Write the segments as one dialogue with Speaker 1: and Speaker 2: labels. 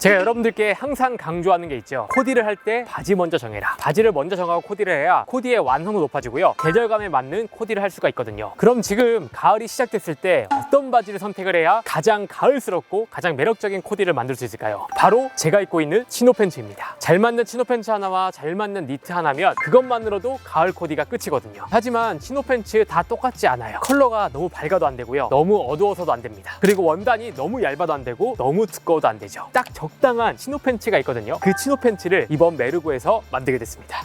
Speaker 1: 제가 여러분들께 항상 강조하는 게 있죠. 코디를 할 때 바지 먼저 정해라. 바지를 먼저 정하고 코디를 해야 코디의 완성도 높아지고요. 계절감에 맞는 코디를 할 수가 있거든요. 그럼 지금 가을이 시작됐을 때 어떤 바지를 선택을 해야 가장 가을스럽고 가장 매력적인 코디를 만들 수 있을까요? 바로 제가 입고 있는 치노 팬츠입니다. 잘 맞는 치노 팬츠 하나와 잘 맞는 니트 하나면 그것만으로도 가을 코디가 끝이거든요. 하지만 치노 팬츠 다 똑같지 않아요. 컬러가 너무 밝아도 안 되고요. 너무 어두워서도 안 됩니다. 그리고 원단이 너무 얇아도 안 되고 너무 두꺼워도 안 되죠. 딱 적당한 치노 팬츠가 있거든요. 그 치노 팬츠를 이번 메르고에서 만들게 됐습니다.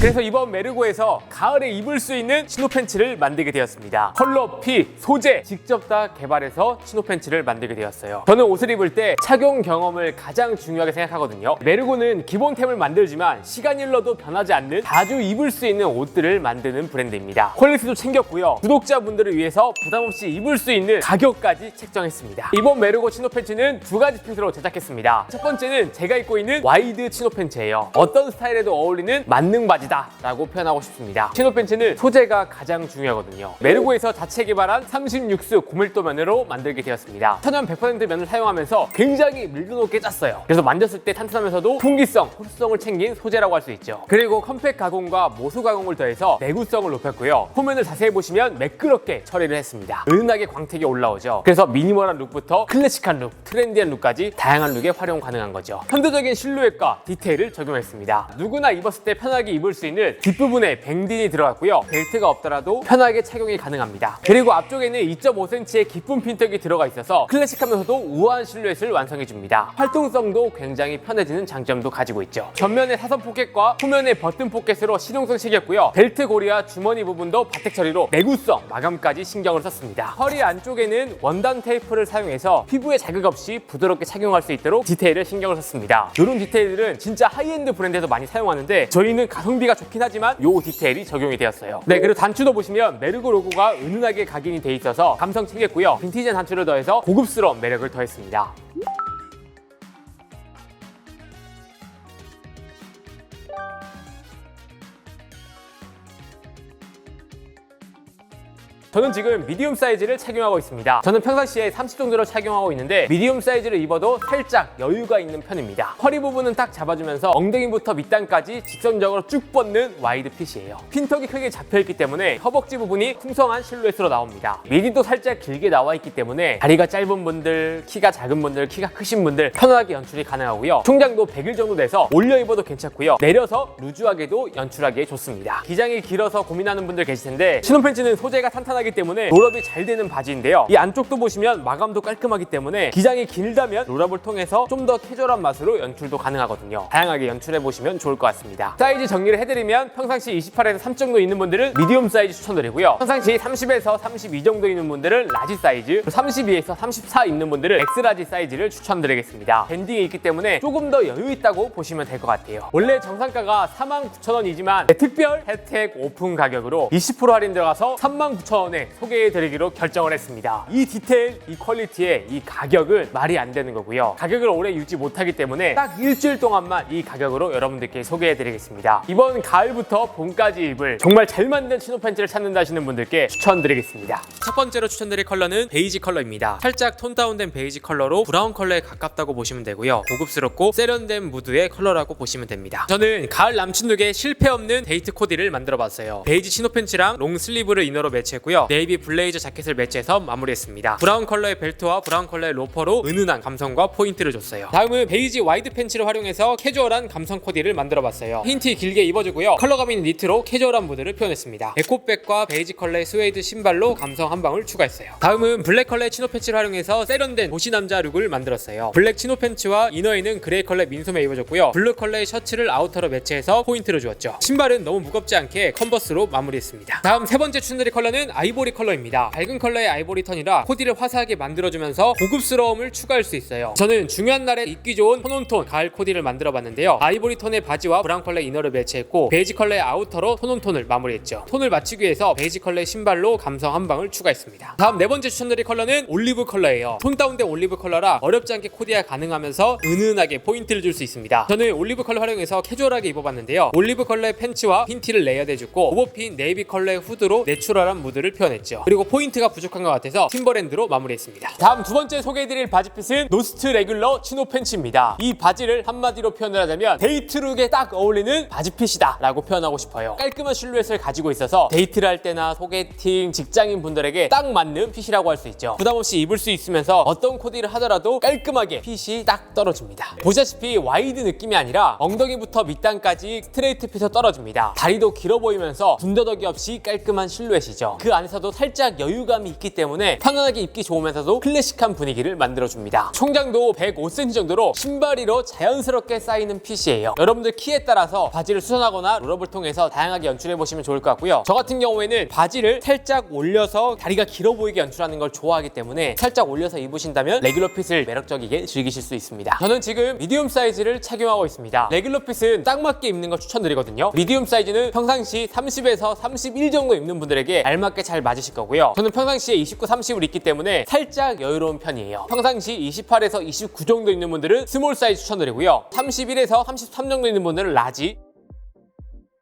Speaker 1: 그래서 이번 메르고에서 가을에 입을 수 있는 치노 팬츠를 만들게 되었습니다. 컬러, 핏, 소재 직접 다 개발해서 치노 팬츠를 만들게 되었어요. 저는 옷을 입을 때 착용 경험을 가장 중요하게 생각하거든요. 메르고는 기본템을 만들지만 시간이 흘러도 변하지 않는 자주 입을 수 있는 옷들을 만드는 브랜드입니다. 퀄리티도 챙겼고요. 구독자분들을 위해서 부담 없이 입을 수 있는 가격까지 책정했습니다. 이번 메르고 치노 팬츠는 두 가지 핏으로 제작했습니다. 첫 번째는 제가 입고 있는 와이드 치노 팬츠예요. 어떤 스타일에도 어울리는 만능 바지 다 라고 표현하고 싶습니다. 치노 팬츠는 소재가 가장 중요하거든요. 메르고에서 자체 개발한 36수 고밀도 면으로 만들게 되었습니다. 천연 100% 면을 사용하면서 굉장히 밀도 높게 짰어요. 그래서 만졌을 때 탄탄하면서도 통기성, 흡수성을 챙긴 소재라고 할 수 있죠. 그리고 컴팩 가공과 모수 가공을 더해서 내구성을 높였고요. 표면을 자세히 보시면 매끄럽게 처리를 했습니다. 은은하게 광택이 올라오죠. 그래서 미니멀한 룩부터 클래식한 룩, 트렌디한 룩까지 다양한 룩에 활용 가능한 거죠. 현대적인 실루엣과 디테일을 적용했습니다. 누구나 입었을 때 편하게 입을 수 있는 뒷부분에 뱅딘이 들어갔고요. 벨트가 없더라도 편하게 착용이 가능합니다. 그리고 앞쪽에는 2.5cm의 깊은 핀턱이 들어가 있어서 클래식하면서도 우아한 실루엣을 완성해줍니다. 활동성도 굉장히 편해지는 장점도 가지고 있죠. 전면에 사선 포켓과 후면에 버튼 포켓으로 실용성 챙겼고요. 벨트 고리와 주머니 부분도 바텍 처리로 내구성, 마감까지 신경을 썼습니다. 허리 안쪽에는 원단 테이프를 사용해서 피부에 자극 없이 부드럽게 착용할 수 있도록 디테일을 신경을 썼습니다. 이런 디테일들은 진짜 하이엔드 브랜드에서 많이 사용하는데 저희는 가성비 가 좋긴 하지만 요 디테일이 적용이 되었어요. 네, 그리고 단추도 보시면 메르고 로고가 은은하게 각인이 돼 있어서 감성 챙겼고요. 빈티지한 단추를 더해서 고급스러운 매력을 더했습니다. 저는 지금 미디움 사이즈를 착용하고 있습니다. 저는 평상시에 30 정도로 착용하고 있는데 미디움 사이즈를 입어도 살짝 여유가 있는 편입니다. 허리 부분은 딱 잡아주면서 엉덩이부터 밑단까지 직선적으로 쭉 뻗는 와이드 핏이에요. 핀턱이 크게 잡혀있기 때문에 허벅지 부분이 풍성한 실루엣으로 나옵니다. 미디도 살짝 길게 나와 있기 때문에 다리가 짧은 분들, 키가 작은 분들, 키가 크신 분들 편하게 연출이 가능하고요. 총장도 100일 정도 돼서 올려 입어도 괜찮고요. 내려서 루즈하게도 연출하기에 좋습니다. 기장이 길어서 고민하는 분들 계실 텐데 신혼 팬츠는 소재가 탄탄하 기 때문에 롤업이 잘 되는 바지인데요. 이 안쪽도 보시면 마감도 깔끔하기 때문에 기장이 길다면 롤업을 통해서 좀 더 캐주얼한 맛으로 연출도 가능하거든요. 다양하게 연출해 보시면 좋을 것 같습니다. 사이즈 정리를 해드리면 평상시 28에서 3 정도 있는 분들은 미디움 사이즈 추천드리고요. 평상시 30에서 32 정도 있는 분들은 라지 사이즈, 32에서 34 있는 분들은 엑스라지 사이즈를 추천드리겠습니다. 밴딩이 있기 때문에 조금 더 여유 있다고 보시면 될 것 같아요. 원래 정상가가 49,000원이지만 특별 혜택 오픈 가격으로 20% 할인 들어가서 39,000원 에 소개해드리기로 결정을 했습니다. 이 디테일, 이 퀄리티의 이 가격은 말이 안 되는 거고요. 가격을 오래 유지 못하기 때문에 딱 일주일 동안만 이 가격으로 여러분들께 소개해드리겠습니다. 이번 가을부터 봄까지 입을 정말 잘 만든 치노 팬츠를 찾는다 하시는 분들께 추천드리겠습니다. 첫 번째로 추천드릴 컬러는 베이지 컬러입니다. 살짝 톤 다운된 베이지 컬러로 브라운 컬러에 가깝다고 보시면 되고요. 고급스럽고 세련된 무드의 컬러라고 보시면 됩니다. 저는 가을 남친룩에 실패 없는 데이트 코디를 만들어봤어요. 베이지 치노 팬츠랑 롱 슬리브를 이너로 매치했고요. 네이비 블레이저 자켓을 매치해서 마무리했습니다. 브라운 컬러의 벨트와 브라운 컬러의 로퍼로 은은한 감성과 포인트를 줬어요. 다음은 베이지 와이드 팬츠를 활용해서 캐주얼한 감성 코디를 만들어봤어요. 흰티 길게 입어주고요. 컬러감 있는 니트로 캐주얼한 무드를 표현했습니다. 에코백과 베이지 컬러의 스웨이드 신발로 감성 한 방울 추가했어요. 다음은 블랙 컬러의 치노 팬츠를 활용해서 세련된 도시 남자 룩을 만들었어요. 블랙 치노 팬츠와 이너에는 그레이 컬러의 민소매 입어줬고요. 블루 컬러의 셔츠를 아우터로 매치해서 포인트를 주었죠. 신발은 너무 무겁지 않게 컨버스로 마무리했습니다. 다음 세 번째 추천드릴 컬러는 아이 보리 컬러입니다. 밝은 컬러의 아이보리 턴이라 코디를 화사하게 만들어주면서 고급스러움을 추가할 수 있어요. 저는 중요한 날에 입기 좋은 톤온톤 가을 코디를 만들어봤는데요. 아이보리 톤의 바지와 브라운 컬러의 이너를 매치했고 베이지 컬러의 아우터로 톤온톤을 마무리했죠. 톤을 맞추기 위해서 베이지 컬러의 신발로 감성 한 방을 추가했습니다. 다음 네 번째 추천드릴 컬러는 올리브 컬러예요. 톤 다운된 올리브 컬러라 어렵지 않게 코디가 가능하면서 은은하게 포인트를 줄 수 있습니다. 저는 올리브 컬러 활용해서 캐주얼하게 입어봤는데요. 올리브 컬러의 팬츠와 핀티를 레이어드해줬고 오버핀 네이비 컬러의 후드로 내추럴한 무드를 표현했죠. 그리고 포인트가 부족한 것 같아서 팀버랜드로 마무리했습니다. 다음 두 번째 소개해드릴 바지핏은 노스트 레귤러 치노 팬츠입니다. 이 바지를 한마디로 표현을 하자면 데이트룩에 딱 어울리는 바지핏이다 라고 표현하고 싶어요. 깔끔한 실루엣을 가지고 있어서 데이트를 할 때나 소개팅, 직장인 분들에게 딱 맞는 핏이라고 할 수 있죠. 부담 없이 입을 수 있으면서 어떤 코디를 하더라도 깔끔하게 핏이 딱 떨어집니다. 보시다시피 와이드 느낌이 아니라 엉덩이부터 밑단까지 스트레이트 핏으로 떨어집니다. 다리도 길어 보이면서 군더더기 없이 깔끔한 실루엣이죠. 그 안에서도 살짝 여유감이 있기 때문에 편안하게 입기 좋으면서도 클래식한 분위기를 만들어줍니다. 총장도 105cm 정도로 신발이로 자연스럽게 쌓이는 핏이에요. 여러분들 키에 따라서 바지를 수선하거나 롤업을 통해서 다양하게 연출해 보시면 좋을 것 같고요. 저 같은 경우에는 바지를 살짝 올려서 다리가 길어 보이게 연출하는 걸 좋아하기 때문에 살짝 올려서 입으신다면 레귤러 핏을 매력적이게 즐기실 수 있습니다. 저는 지금 미디움 사이즈를 착용하고 있습니다. 레귤러 핏은 딱 맞게 입는 걸 추천드리거든요. 미디움 사이즈는 평상시 30에서 31 정도 입는 분들에게 알맞게 잘 맞으실 거고요. 저는 평상시에 29, 30을 입기 때문에 살짝 여유로운 편이에요. 평상시 28에서 29 정도 입는 분들은 스몰 사이즈 추천드리고요. 31에서 33 정도 있는 분들은 라지,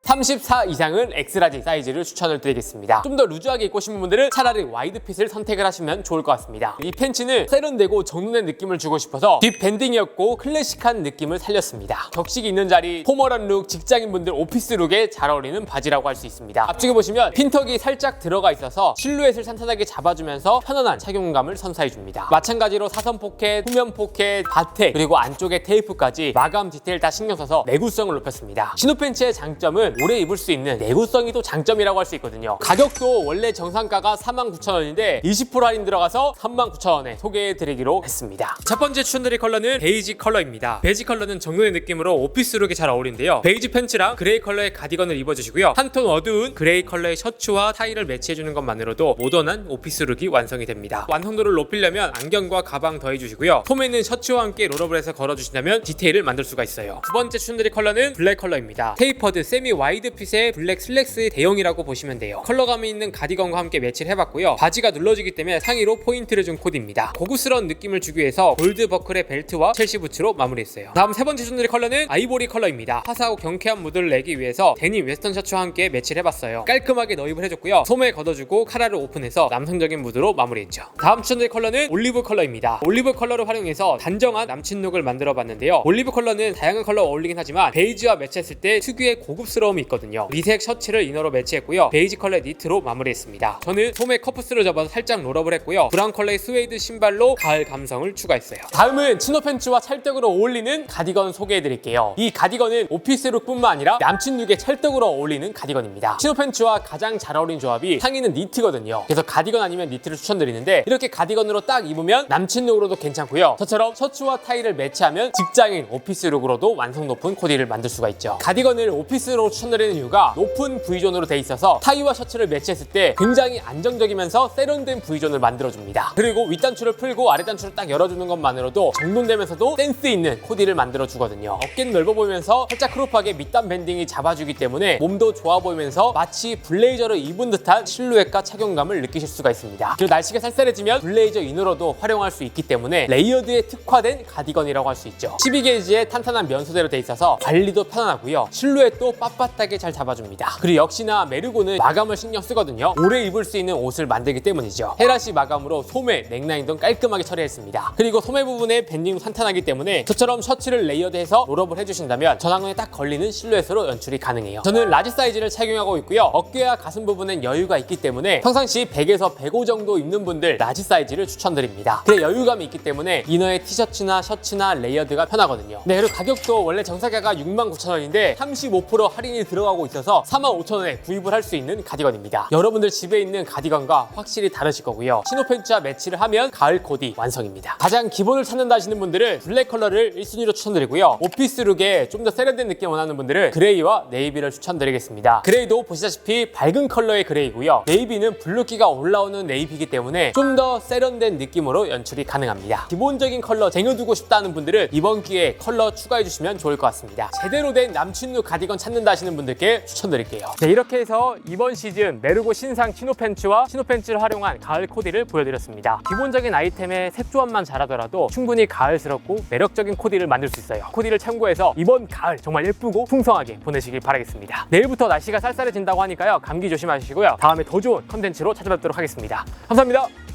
Speaker 1: 34 이상은 엑스라지 사이즈를 추천을 드리겠습니다. 좀 더 루즈하게 입고 싶은 분들은 차라리 와이드 핏을 선택을 하시면 좋을 것 같습니다. 이 팬츠는 세련되고 정돈된 느낌을 주고 싶어서 뒷 밴딩이었고 클래식한 느낌을 살렸습니다. 격식이 있는 자리, 포멀한 룩, 직장인분들 오피스 룩에 잘 어울리는 바지라고 할 수 있습니다. 앞쪽에 보시면 핀턱이 살짝 들어가 있어서 실루엣을 탄탄하게 잡아주면서 편안한 착용감을 선사해줍니다. 마찬가지로 사선 포켓, 후면 포켓, 바텍, 그리고 안쪽에 테이프까지 마감 디테일 다 신경 써서 내구성을 높였습니다. 신호 팬츠의 장점은 오래 입을 수 있는 내구성이 또 장점이라고 할 수 있거든요. 가격도 원래 정상가가 49,000원인데 20% 할인 들어가서 39,000원에 소개해드리기로 했습니다. 첫 번째 추천드릴 컬러는 베이지 컬러입니다. 베이지 컬러는 정돈의 느낌으로 오피스룩에 잘 어울린데요. 베이지 팬츠랑 그레이 컬러의 가디건을 입어주시고요. 한 톤 어두운 그레이 컬러의 셔츠와 타이를 매치해주는 것만으로도 모던한 오피스룩이 완성이 됩니다. 완성도를 높이려면 안경과 가방 더해주시고요. 폼에는 셔츠와 함께 해서 걸어주신다면 디테일을 만들 수가 있어요. 두 번째 추천드릴 컬러는 블랙 컬러입니다. 테이퍼드 세미 와이 드 핏의 블랙 슬랙스 대용이라고 보시면 돼요. 컬러감이 있는 가디건과 함께 매치를 해봤고요. 바지가 눌러지기 때문에 상의로 포인트를 준 코디입니다. 고급스러운 느낌을 주기 위해서 골드 버클의 벨트와 첼시 부츠로 마무리했어요. 다음 세 번째 추천드릴 컬러는 아이보리 컬러입니다. 화사하고 경쾌한 무드를 내기 위해서 데님 웨스턴 셔츠와 함께 매치를 해봤어요. 깔끔하게 너입을 해줬고요. 소매 걷어주고 카라를 오픈해서 남성적인 무드로 마무리했죠. 다음 추천드릴 컬러는 올리브 컬러입니다. 올리브 컬러를 활용해서 단정한 남친 룩을 만들어봤는데요. 올리브 컬러는 다양한 컬러가 어울리긴 하지만 베이지와 매치했을 때 특유의 고급스러 움이 있거든요. 리색 셔츠를 이너로 매치했고요. 베이지 컬러의 니트로 마무리했습니다. 저는 소매 커프스를 접어서 살짝 롤업을 했고요. 브라운 컬러의 스웨이드 신발로 가을 감성을 추가했어요. 다음은 치노 팬츠와 찰떡으로 어울리는 가디건 소개해드릴게요. 이 가디건은 오피스룩뿐만 아니라 남친 룩에 찰떡으로 어울리는 가디건입니다. 치노 팬츠와 가장 잘 어울리는 조합이 상의는 니트거든요. 그래서 가디건 아니면 니트를 추천드리는데 이렇게 가디건으로 딱 입으면 남친 룩으로도 괜찮고요. 저처럼 셔츠와 타이를 매치하면 직장인 오피스 룩으로도 완성 높은 코디를 만들 수가 있죠. 가디건을 오피스로 추천 드리는 이유가 높은 V존으로 돼 있어서 타이와 셔츠를 매치했을 때 굉장히 안정적이면서 세련된 V존을 만들어줍니다. 그리고 윗단추를 풀고 아랫단추를 딱 열어주는 것만으로도 정돈되면서도 센스 있는 코디를 만들어주거든요. 어깨는 넓어 보이면서 살짝 크롭하게 밑단 밴딩이 잡아주기 때문에 몸도 좋아 보이면서 마치 블레이저를 입은 듯한 실루엣과 착용감을 느끼실 수가 있습니다. 그리고 날씨가 쌀쌀해지면 블레이저 이너로도 활용할 수 있기 때문에 레이어드에 특화된 가디건이라고 할 수 있죠. 12게이지의 탄탄한 면 소재로 돼 있어서 관리도 편안하고요. 실루엣도 빳빳 하게 잘 잡아줍니다. 그리고 역시나 메르고는 마감을 신경 쓰거든요. 오래 입을 수 있는 옷을 만들기 때문이죠. 헤라시 마감으로 소매, 넥라인 등 깔끔하게 처리했습니다. 그리고 소매 부분에 밴딩도 탄탄하기 때문에 저처럼 셔츠를 레이어드해서 롤업을 해주신다면 전완근에 딱 걸리는 실루엣으로 연출이 가능해요. 저는 라지 사이즈를 착용하고 있고요. 어깨와 가슴 부분엔 여유가 있기 때문에 평상시 100에서 105 정도 입는 분들 라지 사이즈를 추천드립니다. 그래 여유감이 있기 때문에 이너의 티셔츠나 셔츠나 레이어드가 편하거든요. 네, 그리고 가격도 원래 정사가가 69,000원인데 35% 할인 이 들어가고 있어서 45,000원에 구입을 할 수 있는 가디건입니다. 여러분들 집에 있는 가디건과 확실히 다르실 거고요. 치노 팬츠와 매치를 하면 가을 코디 완성입니다. 가장 기본을 찾는다 하시는 분들은 블랙 컬러를 1순위로 추천드리고요. 오피스 룩에 좀 더 세련된 느낌 원하는 분들은 그레이와 네이비를 추천드리겠습니다. 그레이도 보시다시피 밝은 컬러의 그레이고요. 네이비는 블루기가 올라오는 네이비이기 때문에 좀 더 세련된 느낌으로 연출이 가능합니다. 기본적인 컬러 쟁여두고 싶다는 분들은 이번 기회에 컬러 추가해 주시면 좋을 것 같습니다. 제대로 된 남친룩 가디건 찾는다 하시는 하시는 분들께 추천드릴게요. 네, 이렇게 해서 이번 시즌 메르고 신상 치노 팬츠와 치노 팬츠를 활용한 가을 코디를 보여드렸습니다. 기본적인 아이템의 색 조합만 잘하더라도 충분히 가을스럽고 매력적인 코디를 만들 수 있어요. 코디를 참고해서 이번 가을 정말 예쁘고 풍성하게 보내시길 바라겠습니다. 내일부터 날씨가 쌀쌀해진다고 하니까요. 감기 조심하시고요. 다음에 더 좋은 컨텐츠로 찾아뵙도록 하겠습니다. 감사합니다.